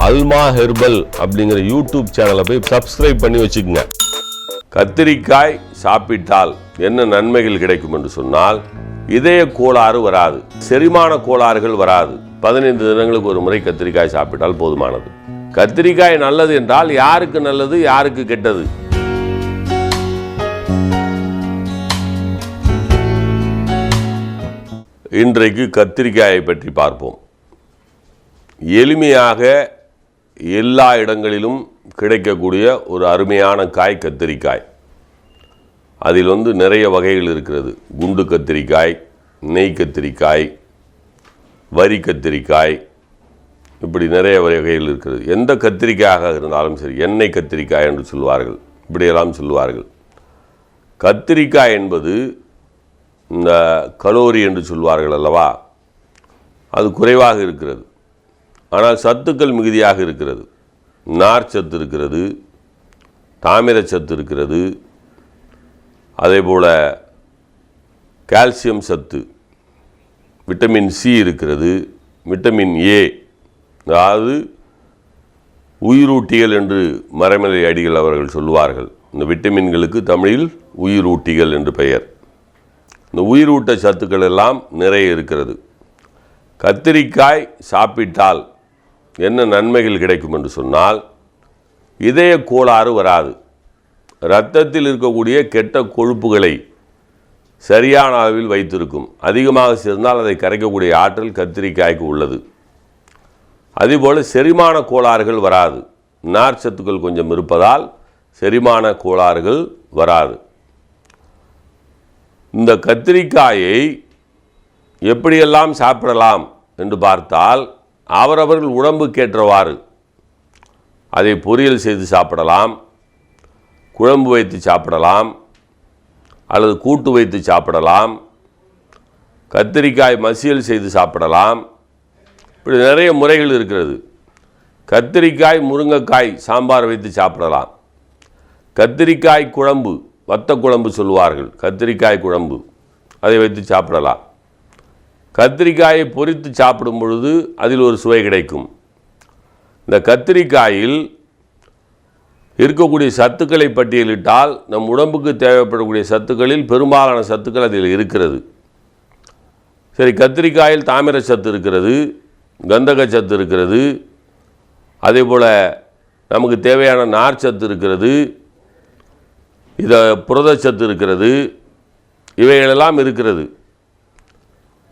அல்மா herbal அப்படிங்கிற YouTube சேனலை போய் சப்ஸ்கிரைப் பண்ணி வச்சுக்கோங்க. கத்திரிக்காய் சாப்பிட்டால் என்ன நன்மைகள் கிடைக்கும் என்று சொன்னால் இதய கோளாறு வராது செரிமான கோளாறுகள் வராது. பதினைந்து தினங்களுக்கு ஒரு முறை கத்திரிக்காய் சாப்பிட்டால் போதுமானது. கத்திரிக்காய் நல்லது என்றால் யாருக்கு நல்லது யாருக்கு கெட்டது? இன்றைக்கு கத்திரிக்காயை பற்றி பார்ப்போம். எளிமையாக எல்லா இடங்களிலும் கிடைக்கக்கூடிய ஒரு அருமையான காய் கத்திரிக்காய். அதில் வந்து நிறைய வகைகள் இருக்கிறது. குண்டு கத்திரிக்காய் நெய் கத்திரிக்காய் வரி கத்திரிக்காய் இப்படி நிறைய வகைகள் இருக்கிறது. எந்த கத்திரிக்காயாக இருந்தாலும் சரி எண்ணெய் கத்திரிக்காய் என்று சொல்வார்கள். இப்படியெல்லாம் சொல்வார்கள். கத்திரிக்காய் என்பது இந்த கலோரி என்று சொல்வார்கள் அல்லவா? அது குறைவாக இருக்கிறது. ஆனால் சத்துக்கள் மிகுதியாக இருக்கிறது. நார் சத்து இருக்கிறது தாமிர சத்து இருக்கிறது அதே போல் கால்சியம் சத்து விட்டமின் சி இருக்கிறது விட்டமின் ஏ அதாவது உயிரூட்டிகள் என்று மறைமலை அடிகள் அவர்கள் சொல்லுவார்கள். இந்த விட்டமின்களுக்கு தமிழில் உயிரூட்டிகள் என்று பெயர். இந்த உயிரூட்ட சத்துக்கள் எல்லாம் நிறைய இருக்கிறது. கத்திரிக்காய் சாப்பிட்டால் என்ன நன்மைகள் கிடைக்கும் என்று சொன்னால் இதய கோளாறு வராது. இரத்தத்தில் இருக்கக்கூடிய கெட்ட கொழுப்புகளை சரியான அளவில் வைத்திருக்கும். அதிகமாக சேர்ந்தால் அதை கரைக்கக்கூடிய ஆற்றல் கத்திரிக்காய்க்கு உள்ளது. அதேபோல் செரிமான கோளாறுகள் வராது. நார் சத்துக்கள் கொஞ்சம் இருப்பதால் செரிமான கோளாறுகள் வராது. இந்த கத்திரிக்காயை எப்படியெல்லாம் சாப்பிடலாம் என்று பார்த்தால் அவரவர்கள் உடம்புக்கேற்றவாறு அதை பொரியல் செய்து சாப்பிடலாம். குழம்பு வைத்து சாப்பிடலாம். அல்லது கூட்டு வைத்து சாப்பிடலாம். கத்திரிக்காய் மசியல் செய்து சாப்பிடலாம். இப்படி நிறைய முறைகள் இருக்கிறது. கத்திரிக்காய் முருங்கைக்காய் சாம்பார் வைத்து சாப்பிடலாம். கத்திரிக்காய் குழம்பு வத்த குழம்பு சொல்லுவார்கள். கத்திரிக்காய் குழம்பு அதை வைத்து சாப்பிடலாம். கத்திரிக்காயை பொரித்து சாப்பிடும் பொழுது அதில் ஒரு சுவை கிடைக்கும். இந்த கத்திரிக்காயில் இருக்கக்கூடிய சத்துக்களை பட்டியலிட்டால் நம் உடம்புக்கு தேவைப்படக்கூடிய சத்துக்களில் பெரும்பாலான சத்துக்கள் அதில் இருக்கிறது. சரி கத்திரிக்காயில் தாமிர சத்து இருக்கிறது கந்தக சத்து இருக்கிறது அதே போல் நமக்கு தேவையான நார் சத்து இருக்கிறது இதை புரதச்சத்து இருக்கிறது இவைகளெல்லாம் இருக்கிறது.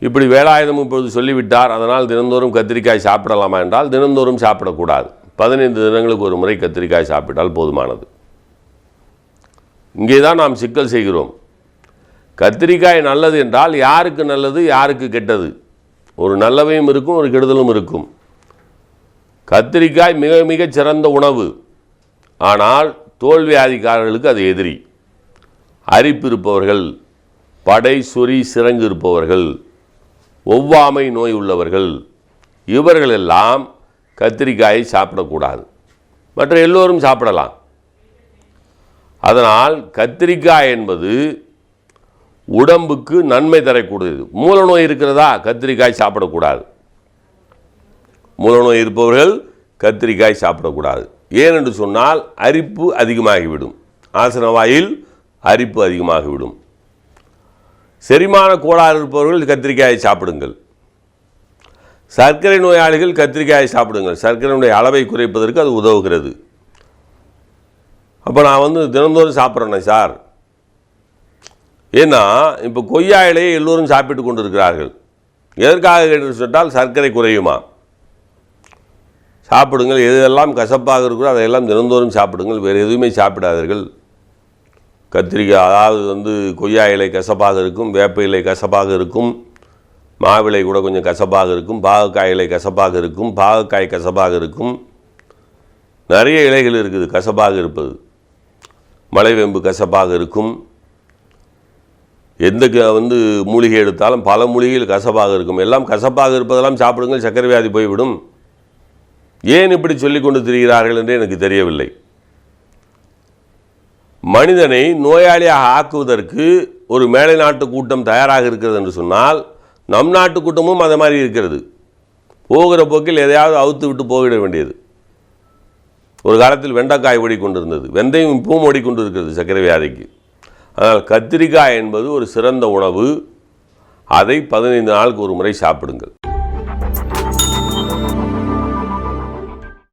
இப்படி வேலாயுதம் இப்பொழுது சொல்லிவிட்டார். அதனால் தினந்தோறும் கத்திரிக்காய் சாப்பிடலாமா என்றால் தினந்தோறும் சாப்பிடக்கூடாது. பதினைந்து தினங்களுக்கு ஒரு முறை கத்திரிக்காய் சாப்பிட்டால் போதுமானது. இங்கே தான் நாம் சிக்கல் செய்கிறோம். கத்திரிக்காய் நல்லது என்றால் யாருக்கு நல்லது யாருக்கு கெட்டது? ஒரு நல்லவையும் இருக்கும் ஒரு கெடுதலும் இருக்கும். கத்திரிக்காய் மிக மிக சிறந்த உணவு. ஆனால் தோல்வியாதிக்காரர்களுக்கு அது எதிரி. அரிப்பு இருப்பவர்கள் படை சொறி சிறங்கு இருப்பவர்கள் ஒவ்வாமை நோய் உள்ளவர்கள் இவர்களெல்லாம் கத்திரிக்காயை சாப்பிடக்கூடாது. மற்ற எல்லோரும் சாப்பிடலாம். அதனால் கத்திரிக்காய் என்பது உடம்புக்கு நன்மை தரக்கூடியது. மூலநோய் இருக்கிறதா? கத்திரிக்காய் சாப்பிடக்கூடாது. மூலநோய் இருப்பவர்கள் கத்திரிக்காய் சாப்பிடக்கூடாது. ஏனென்று சொன்னால் அரிப்பு அதிகமாகிவிடும். ஆசனவாயில் அரிப்பு அதிகமாகிவிடும். செரிமான கோளாறு இருப்பவர்கள் கத்திரிக்காயை சாப்பிடுங்கள். சர்க்கரை நோயாளிகள் கத்திரிக்காயை சாப்பிடுங்கள். சர்க்கரையினுடைய அளவை குறைப்பதற்கு அது உதவுகிறது. அப்போ நான் வந்து தினந்தோறும் சாப்பிட்றேனே சார். ஏன்னா இப்போ கொய்யா இலையை எல்லோரும் சாப்பிட்டு கொண்டு இருக்கிறார்கள் எதற்காக என்று சொன்னால் சர்க்கரை குறையுமா? சாப்பிடுங்கள். எதெல்லாம் கசப்பாக இருக்கிறோ அதையெல்லாம் தினந்தோறும் சாப்பிடுங்கள். வேறு எதுவுமே சாப்பிடாதீர்கள். கத்திரிக்காய் அதாவது வந்து கொய்யா இலை கசப்பாக இருக்கும் வேப்ப இலை கசப்பாக இருக்கும் மாவிலை கூட கொஞ்சம் கசப்பாக இருக்கும் பாகக்காய் இலை கசப்பாக இருக்கும் பாகக்காய் கசப்பாக இருக்கும். நிறைய இலைகள் இருக்குது கசப்பாக இருப்பது. மலைவேம்பு கசப்பாக இருக்கும். எந்த க- வந்து மூலிகை எடுத்தாலும் பல மூலிகைகள் கசப்பாக இருக்கும். எல்லாம் கசப்பாக இருப்பதெல்லாம் சாப்பிடுங்கள் சர்க்கரை வியாதி போய்விடும். ஏன் இப்படி சொல்லிக் கொண்டு திரிகிறார்கள் என்று எனக்கு தெரியவில்லை. மனிதனை நோயாளியாக ஆக்குவதற்கு ஒரு மேலை நாட்டு கூட்டம் தயாராக இருக்கிறது என்று சொன்னால் நம் நாட்டு கூட்டமும் அதை மாதிரி இருக்கிறது. போகிற போக்கில் எதையாவது அவுத்து விட்டு போகிட வேண்டியது. ஒரு காலத்தில் வெண்டைக்காய் ஓடிக்கொண்டிருந்தது. வெந்தயம் இப்பவும் ஓடிக்கொண்டிருக்கிறது சர்க்கரை வியாதிக்கு அதனால் கத்திரிக்காய் என்பது ஒரு சிறந்த உணவு. அதை பதினைந்து நாளுக்கு ஒரு முறை சாப்பிடுங்கள்.